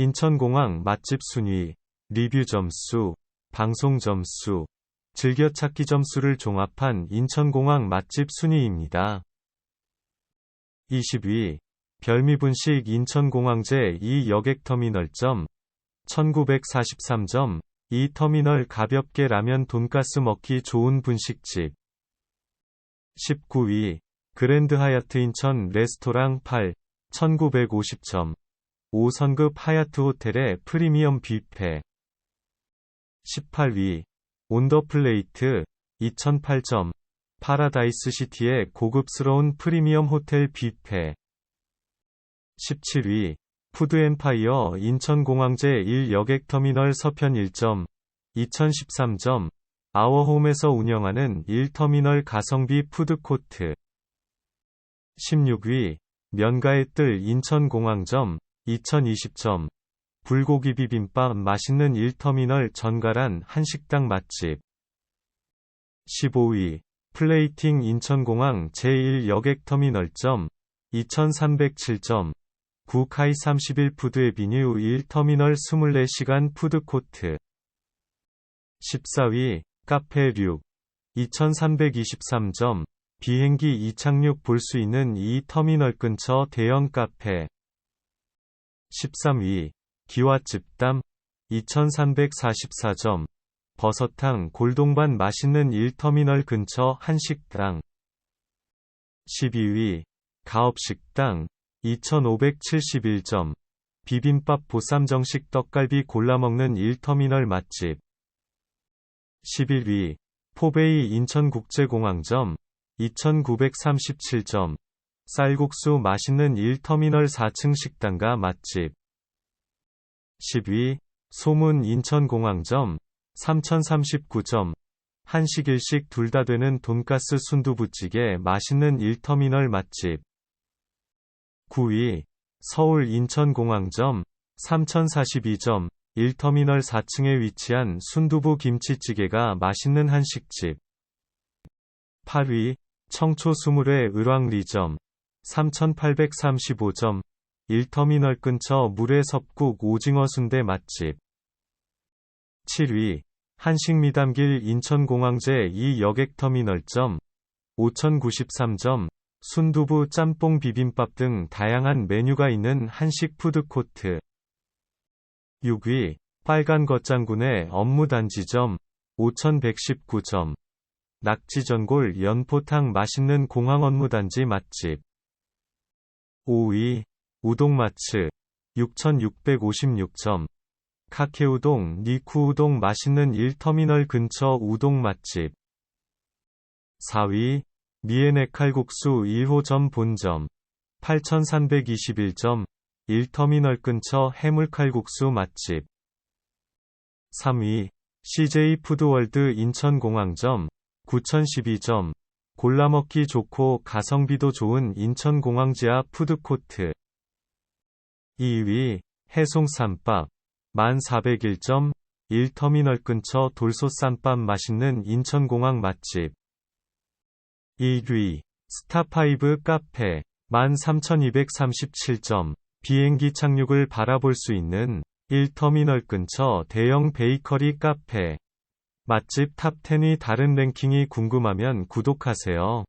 인천공항 맛집 순위, 리뷰 점수, 방송 점수, 즐겨찾기 점수를 종합한 인천공항 맛집 순위입니다. 20위 별미분식 인천공항 제 2 여객터미널점 1943점 이 터미널 가볍게 라면 돈가스 먹기 좋은 분식집 19위 그랜드 하얏트 인천 레스토랑 8 1950점 5성급 하얏트 호텔의 프리미엄 뷔페. 18위 온더플레이트 2008점 파라다이스 시티의 고급스러운 프리미엄 호텔 뷔페. 17위 푸드엠파이어 인천공항제 1여객터미널 서편 1점 2013점 아워홈에서 운영하는 1터미널 가성비 푸드코트. 16위 면가의 뜰 인천공항점 2020점. 불고기 비빔밥 맛있는 1터미널 전가란 한식당 맛집. 15위. 플레이팅 인천공항 제1여객터미널점. 2307점. 구카이 31 푸드에비뉴 1터미널 24시간 푸드코트. 14위. 카페 륙. 2323점. 비행기 이착륙 볼 수 있는 이 터미널 근처 대형 카페 13위 기와집담 2344점 버섯탕 골동반 맛있는 1터미널 근처 한식당. 12위 가업식당 2571점 비빔밥 보쌈 정식 떡갈비 골라먹는 1터미널 맛집. 11위 포베이 인천국제공항점 2937점 쌀국수 맛있는 1터미널 4층 식당가 맛집. 10위 소문 인천공항점 3039점. 한식 일식 둘 다 되는 돈가스 순두부찌개 맛있는 1터미널 맛집. 9위 서울 인천공항점 3042점. 1터미널 4층에 위치한 순두부 김치찌개가 맛있는 한식집. 8위 청초 스물의 을왕리점 3835점 1터미널 근처 물회 섭국 오징어 순대 맛집. 7위 한식미담길 인천공항제 2여객터미널점 5093점 순두부 짬뽕 비빔밥 등 다양한 메뉴가 있는 한식 푸드코트. 6위 빨간 겉장군의 업무단지점 5119점 낙지전골 연포탕 맛있는 공항 업무단지 맛집 5위 우동마츠 6656점. 카케우동 니쿠우동 맛있는 1터미널 근처 우동 맛집. 4위 미에네 칼국수 1호점 본점. 8321점. 1터미널 근처 해물칼국수 맛집. 3위 CJ 푸드월드 인천공항점. 9012점 골라먹기 좋고 가성비도 좋은 인천공항지하 푸드코트. 2위 해송쌈밥 1401점 1터미널 근처 돌솥쌈밥 맛있는 인천공항 맛집. 1위 스타5 카페 13237점 비행기 착륙을 바라볼 수 있는 1터미널 근처 대형 베이커리 카페 맛집 탑10위 다른 랭킹이 궁금하면 구독하세요.